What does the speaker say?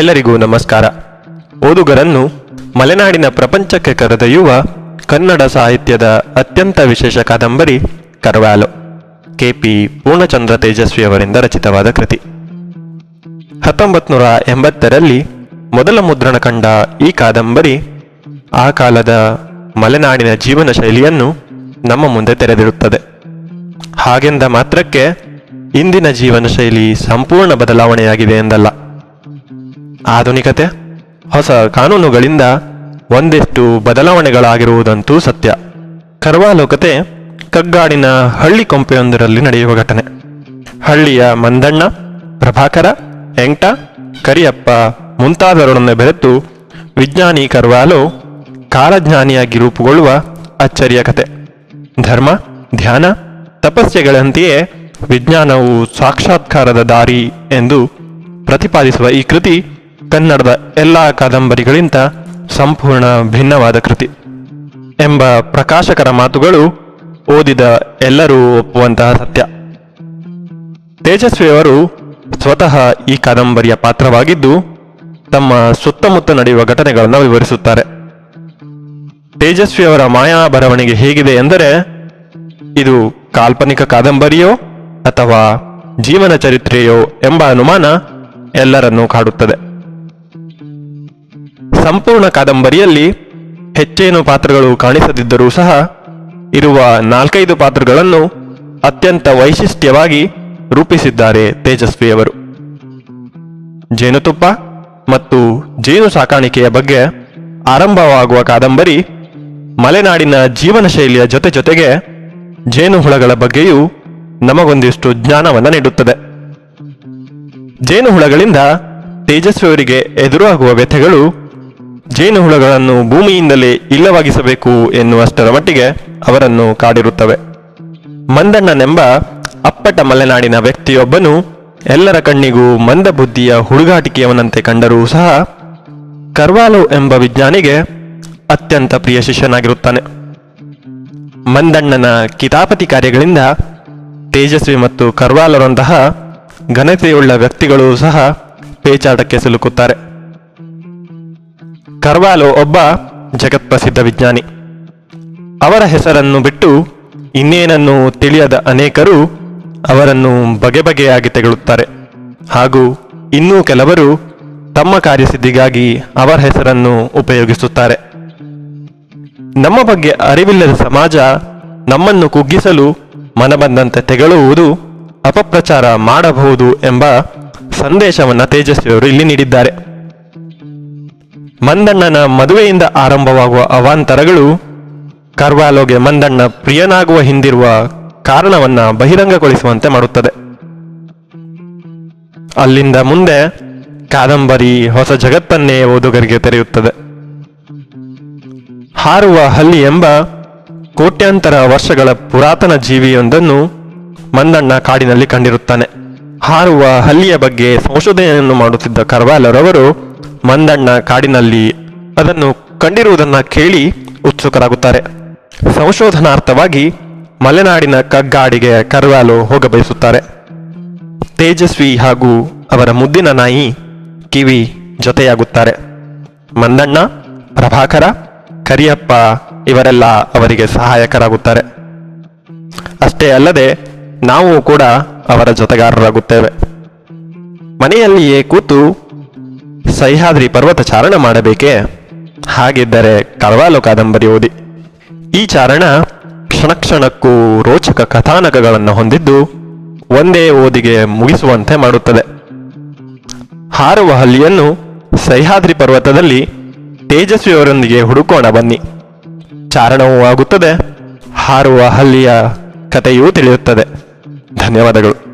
ಎಲ್ಲರಿಗೂ ನಮಸ್ಕಾರ. ಓದುಗರನ್ನು ಮಲೆನಾಡಿನ ಪ್ರಪಂಚಕ್ಕೆ ಕರೆದೊಯ್ಯುವ ಕನ್ನಡ ಸಾಹಿತ್ಯದ ಅತ್ಯಂತ ವಿಶೇಷ ಕಾದಂಬರಿ ಕರ್ವಾಲೋ, ಕೆಪಿ ಪೂರ್ಣಚಂದ್ರ ತೇಜಸ್ವಿ ಅವರಿಂದ ರಚಿತವಾದ ಕೃತಿ. ಹತ್ತೊಂಬತ್ತು ನೂರ ಎಂಬತ್ತರಲ್ಲಿ ಮೊದಲ ಮುದ್ರಣ ಕಂಡ ಈ ಕಾದಂಬರಿ ಆ ಕಾಲದ ಮಲೆನಾಡಿನ ಜೀವನ ಶೈಲಿಯನ್ನು ನಮ್ಮ ಮುಂದೆ ತೆರೆದಿರುತ್ತದೆ ಹಾಗೆಂದ ಮಾತ್ರಕ್ಕೆ ಇಂದಿನ ಜೀವನ ಶೈಲಿ ಸಂಪೂರ್ಣ ಬದಲಾವಣೆಯಾಗಿದೆ ಎಂದಲ್ಲ. ಆಧುನಿಕತೆ? ಹೊಸ ಕಾನೂನುಗಳಿಂದ ಒಂದಿಷ್ಟು ಬದಲಾವಣೆಗಳಾಗಿರುವುದಂತೂ ಸತ್ಯ. ಕರ್ವಾಲೋಕತೆ ಕಗ್ಗಾಡಿನ ಹಳ್ಳಿ ಕೊಂಪೆಯೊಂದರಲ್ಲಿ ನಡೆಯುವ ಘಟನೆ. ಹಳ್ಳಿಯ ಮಂದಣ್ಣ, ಪ್ರಭಾಕರ ಎಂಟ ಕರಿಯಪ್ಪ ಮುಂತಾದವರೊಡನೆ ಬೆರೆತು ವಿಜ್ಞಾನಿ ಕರ್ವಾಲೋ ಕಾಲಜ್ಞಾನಿಯಾಗಿ ರೂಪುಗೊಳ್ಳುವ ಅಚ್ಚರಿಯ ಕತೆ. ಧರ್ಮ, ಧ್ಯಾನ, ತಪಸ್ಯೆಗಳಂತೆಯೇ ವಿಜ್ಞಾನವು ಸಾಕ್ಷಾತ್ಕಾರದ ದಾರಿ ಎಂದು ಪ್ರತಿಪಾದಿಸುವ ಈ ಕೃತಿ ಕನ್ನಡದ ಎಲ್ಲ ಕಾದಂಬರಿಗಳಿಂತ ಸಂಪೂರ್ಣ ಭಿನ್ನವಾದ ಕೃತಿ ಎಂಬ ಪ್ರಕಾಶಕರ ಮಾತುಗಳು ಓದಿದ ಎಲ್ಲರೂ ಒಪ್ಪುವಂತಹ ಸತ್ಯ. ತೇಜಸ್ವಿಯವರು ಸ್ವತಃ ಈ ಕಾದಂಬರಿಯ ಪಾತ್ರವಾಗಿದ್ದು ತಮ್ಮ ಸುತ್ತಮುತ್ತ ನಡೆಯುವ ಘಟನೆಗಳನ್ನು ವಿವರಿಸುತ್ತಾರೆ. ತೇಜಸ್ವಿಯವರ ಮಾಯಾ ಬರವಣಿಗೆ ಹೇಗಿದೆ ಎಂದರೆ ಇದು ಕಾಲ್ಪನಿಕ ಕಾದಂಬರಿಯೋ ಅಥವಾ ಜೀವನ ಚರಿತ್ರೆಯೋ ಎಂಬ ಅನುಮಾನ ಎಲ್ಲರನ್ನೂ ಕಾಡುತ್ತದೆ. ಸಂಪೂರ್ಣ ಕಾದಂಬರಿಯಲ್ಲಿ ಹೆಚ್ಚೇನು ಪಾತ್ರಗಳು ಕಾಣಿಸದಿದ್ದರೂ ಸಹ ಇರುವ ನಾಲ್ಕೈದು ಪಾತ್ರಗಳನ್ನು ಅತ್ಯಂತ ವೈಶಿಷ್ಟ್ಯವಾಗಿ ರೂಪಿಸಿದ್ದಾರೆ ತೇಜಸ್ವಿಯವರು. ಜೇನುತುಪ್ಪ ಮತ್ತು ಜೇನು ಸಾಕಾಣಿಕೆಯ ಬಗ್ಗೆ ಆರಂಭವಾಗುವ ಕಾದಂಬರಿ ಮಲೆನಾಡಿನ ಜೀವನ ಶೈಲಿಯ ಜೊತೆ ಜೊತೆಗೆ ಜೇನುಹುಳಗಳ ಬಗ್ಗೆಯೂ ನಮಗೊಂದಿಷ್ಟು ಜ್ಞಾನವನ್ನು ನೀಡುತ್ತದೆ. ಜೇನುಹುಳಗಳಿಂದ ತೇಜಸ್ವಿಯವರಿಗೆ ಎದುರಾಗುವ ವ್ಯಥೆಗಳು ಜೇನುಹುಳಗಳನ್ನು ಭೂಮಿಯಿಂದಲೇ ಇಲ್ಲವಾಗಿಸಬೇಕು ಎನ್ನುವಷ್ಟರ ಮಟ್ಟಿಗೆ ಅವರನ್ನು ಕಾಡಿರುತ್ತವೆ. ಮಂದಣ್ಣನೆಂಬ ಅಪ್ಪಟ ಮಲೆನಾಡಿನ ವ್ಯಕ್ತಿಯೊಬ್ಬನು ಎಲ್ಲರ ಕಣ್ಣಿಗೂ ಮಂದ ಬುದ್ಧಿಯ ಹುಡುಗಾಟಿಕೆಯವನಂತೆ ಕಂಡರೂ ಸಹ ಕರ್ವಾಲೋ ಎಂಬ ವಿಜ್ಞಾನಿಗೆ ಅತ್ಯಂತ ಪ್ರಿಯ ಶಿಷ್ಯನಾಗಿರುತ್ತಾನೆ. ಮಂದಣ್ಣನ ಕಿತಾಪತಿ ಕಾರ್ಯಗಳಿಂದ ತೇಜಸ್ವಿ ಮತ್ತು ಕರ್ವಾಲರಂತಹ ಘನತೆಯುಳ್ಳ ವ್ಯಕ್ತಿಗಳು ಸಹ ಪೇಚಾಟಕ್ಕೆ ಸಿಲುಕುತ್ತಾರೆ. ಕರ್ವಾಲೋ ಒಬ್ಬ ಜಗತ್ಪ್ರಸಿದ್ಧ ವಿಜ್ಞಾನಿ. ಅವರ ಹೆಸರನ್ನು ಬಿಟ್ಟು ಇನ್ನೇನನ್ನು ತಿಳಿಯದ ಅನೇಕರು ಅವರನ್ನು ಬಗೆ ಬಗೆಯಾಗಿ ತೆಗಳುತ್ತಾರೆ. ಹಾಗೂ ಇನ್ನೂ ಕೆಲವರು ತಮ್ಮ ಕಾರ್ಯಸಿದ್ಧಿಗಾಗಿ ಅವರ ಹೆಸರನ್ನು ಉಪಯೋಗಿಸುತ್ತಾರೆ. ನಮ್ಮ ಬಗ್ಗೆ ಅರಿವಿಲ್ಲದ ಸಮಾಜ ನಮ್ಮನ್ನು ಕುಗ್ಗಿಸಲು ಮನಬಂದಂತೆ ತೆಗಳುವುದು ಅಪಪ್ರಚಾರ ಮಾಡಬಹುದು ಎಂಬ ಸಂದೇಶವನ್ನು ತೇಜಸ್ವಿಯವರು ಇಲ್ಲಿ ನೀಡಿದ್ದಾರೆ. ಮಂದಣ್ಣನ ಮದುವೆಯಿಂದ ಆರಂಭವಾಗುವ ಅವಾಂತರಗಳು ಕರ್ವಾಲೋಗೆ ಮಂದಣ್ಣ ಪ್ರಿಯನಾಗುವ ಹಿಂದಿರುವ ಕಾರಣವನ್ನ ಬಹಿರಂಗಗೊಳಿಸುವಂತೆ ಮಾಡುತ್ತದೆ. ಅಲ್ಲಿಂದ ಮುಂದೆ ಕಾದಂಬರಿ ಹೊಸ ಜಗತ್ತನ್ನೇ ಓದುಗರಿಗೆ ತೆರೆಯುತ್ತದೆ. ಹಾರುವ ಹಲ್ಲಿ ಎಂಬ ಕೋಟ್ಯಾಂತರ ವರ್ಷಗಳ ಪುರಾತನ ಜೀವಿಯೊಂದನ್ನು ಮಂದಣ್ಣ ಕಾಡಿನಲ್ಲಿ ಕಂಡಿರುತ್ತಾನೆ. ಹಾರುವ ಹಲ್ಲಿಯ ಬಗ್ಗೆ ಸಂಶೋಧನೆಯನ್ನು ಮಾಡುತ್ತಿದ್ದ ಕರ್ವಾಲರವರು ಮಂದಣ್ಣ ಕಾಡಿನಲ್ಲಿ ಅದನ್ನು ಕಂಡಿರುವುದನ್ನು ಕೇಳಿ ಉತ್ಸುಕರಾಗುತ್ತಾರೆ. ಸಂಶೋಧನಾರ್ಥವಾಗಿ ಮಲೆನಾಡಿನ ಕಗ್ಗಾಡಿಗೆ ಕರ್ವಾಲು ಹೋಗಬಯಸುತ್ತಾರೆ ತೇಜಸ್ವಿ ಹಾಗೂ ಅವರ ಮುದ್ದಿನ ನಾಯಿ ಕಿವಿ ಜೊತೆಯಾಗುತ್ತಾರೆ. ಮಂದಣ್ಣ, ಪ್ರಭಾಕರ, ಕರಿಯಪ್ಪ ಇವರೆಲ್ಲ ಅವರಿಗೆ ಸಹಾಯಕರಾಗುತ್ತಾರೆ. ಅಷ್ಟೇ ಅಲ್ಲದೆ ನಾವು ಕೂಡ ಅವರ ಜೊತೆಗಾರರಾಗುತ್ತೇವೆ. ಮನೆಯಲ್ಲಿಯೇ ಕೂತು ಸಹ್ಯಾದ್ರಿ ಪರ್ವತ ಚಾರಣ ಮಾಡಬೇಕೇ? ಹಾಗಿದ್ದರೆ ಕರ್ವಾಲು ಕಾದಂಬರಿ ಓದಿ. ಈ ಚಾರಣ ಕ್ಷಣ ಕ್ಷಣಕ್ಕೂ ರೋಚಕ ಕಥಾನಕಗಳನ್ನು ಹೊಂದಿದ್ದು ಒಂದೇ ಓದಿಗೆ ಮುಗಿಸುವಂತೆ ಮಾಡುತ್ತದೆ. ಹಾರುವ ಹಲ್ಲಿಯನ್ನು ಸಹ್ಯಾದ್ರಿ ಪರ್ವತದಲ್ಲಿ ತೇಜಸ್ವಿಯವರೊಂದಿಗೆ ಹುಡುಕೋಣ ಬನ್ನಿ. ಚಾರಣವೂ ಆಗುತ್ತದೆ, ಹಾರುವ ಹಲ್ಲಿಯ ಕಥೆಯೂ ತಿಳಿಯುತ್ತದೆ. ಧನ್ಯವಾದಗಳು.